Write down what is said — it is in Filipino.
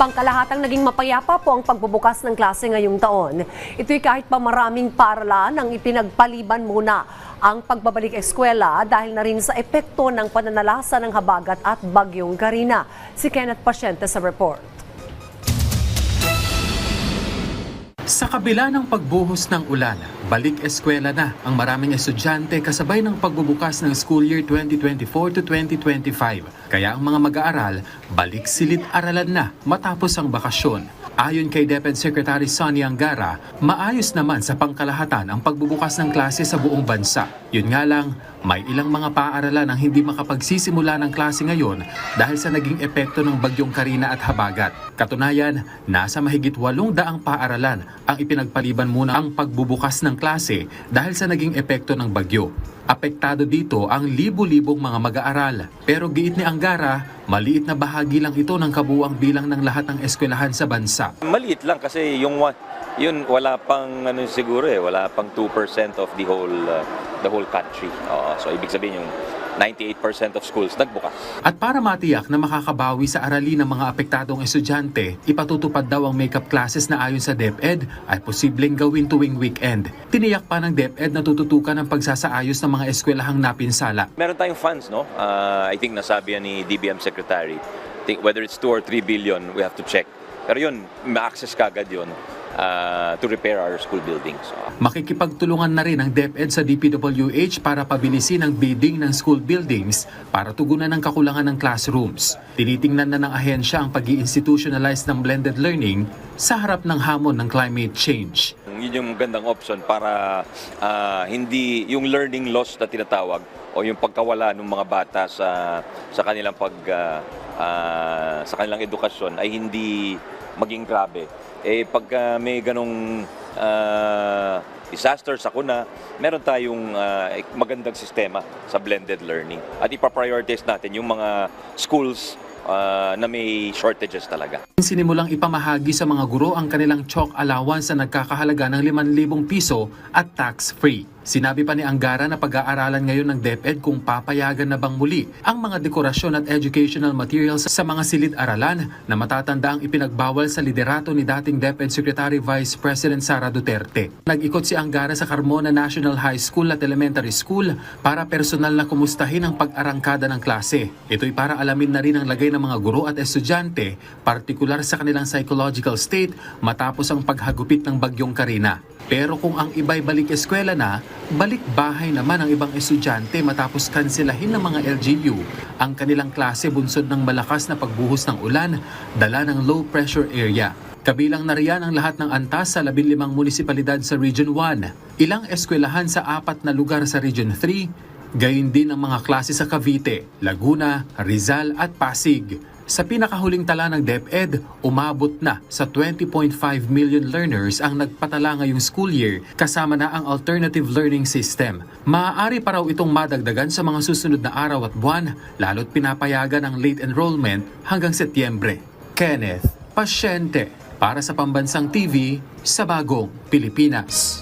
Pangkalahatang naging mapayapa po ang pagbubukas ng klase ngayong taon. Ito'y kahit pa maraming paralan ang ipinagpaliban muna ang pagbabalik eskwela dahil na rin sa epekto ng pananalasa ng habagat at bagyong Karina. Si Kenneth Pasyente sa report. Sa kabila ng pagbuhos ng ulan, balik eskwela na ang maraming estudyante kasabay ng pagbubukas ng school year 2024 to 2025. Kaya ang mga mag-aaral, balik silid-aralan na matapos ang bakasyon. Ayon kay DepEd Secretary Sonny Angara, maayos naman sa pangkalahatan ang pagbubukas ng klase sa buong bansa. Yun nga lang, may ilang mga paaralan ang hindi makapagsisimula ng klase ngayon dahil sa naging epekto ng bagyong Karina at Habagat. Katunayan, nasa mahigit walong daang paaralan ang ipinagpaliban muna ang pagbubukas ng klase dahil sa naging epekto ng bagyo. Apektado dito ang libu-libong mga mag-aaral. Pero giit ni Angara, maliit na bahagi lang ito ng kabuang bilang ng lahat ng eskwelahan sa bansa. Maliit lang kasi yung yun wala pang ano siguro eh, wala pang 2% of the whole uh, the whole country. Oo, so ibig sabihin yung 98% of schools nagbukas. At para matiyak na makakabawi sa aralin ng mga apektadong estudyante, ipatutupad daw ang makeup classes na ayon sa DepEd ay posibleng gawin tuwing weekend. Tiniyak pa ng DepEd na tututukan ang pagsasaayos ng mga eskwelahang napinsala. Meron tayong funds, no? Uh, I think nasabi yan ni DBM Secretary. I think whether it's 2 or 3 billion, we have to check. Pero yun, ma-access kagad yun uh, to repair our school buildings. Makikipagtulungan na rin ang DepEd sa DPWH para pabilisin ang bidding ng school buildings para tugunan ang kakulangan ng classrooms. Tinitingnan na ng ahensya ang pag institutionalize ng blended learning sa harap ng hamon ng climate change. Yun yung gandang option para ah, hindi yung learning loss na tinatawag o yung pagkawala ng mga bata sa sa kanilang pag ah, ah, sa kanilang edukasyon ay hindi maging grabe. Eh pagka may ganong ah, disaster sa kuna, meron tayong ah, magandang sistema sa blended learning. At ipaprioritize natin yung mga schools ah, na may shortages talaga. Sinimulang ipamahagi sa mga guro ang kanilang chalk allowance na nagkakahalaga ng 5,000 piso at tax-free. Sinabi pa ni Angara na pag-aaralan ngayon ng DepEd kung papayagan na bang muli ang mga dekorasyon at educational materials sa mga silid-aralan na matatanda ang ipinagbawal sa liderato ni dating DepEd Secretary Vice President Sara Duterte. Nag-ikot si Angara sa Carmona National High School at Elementary School para personal na kumustahin ang pag-arangkada ng klase. Ito'y para alamin na rin ang lagay ng mga guro at estudyante, partikular sa kanilang psychological state matapos ang paghagupit ng bagyong Karina. Pero kung ang iba'y balik eskwela na, balik bahay naman ang ibang estudyante matapos kanselahin ng mga LGU ang kanilang klase bunsod ng malakas na pagbuhos ng ulan, dala ng low pressure area. Kabilang na riyan ang lahat ng antas sa 15 munisipalidad sa Region 1, ilang eskwelahan sa apat na lugar sa Region 3, gayon din ang mga klase sa Cavite, Laguna, Rizal at Pasig. Sa pinakahuling tala ng DepEd, umabot na sa 20.5 million learners ang nagpatala ngayong school year kasama na ang alternative learning system. Maaari pa raw itong madagdagan sa mga susunod na araw at buwan, lalo't pinapayagan ang late enrollment hanggang Setyembre. Kenneth Pasyente para sa Pambansang TV sa Bagong Pilipinas.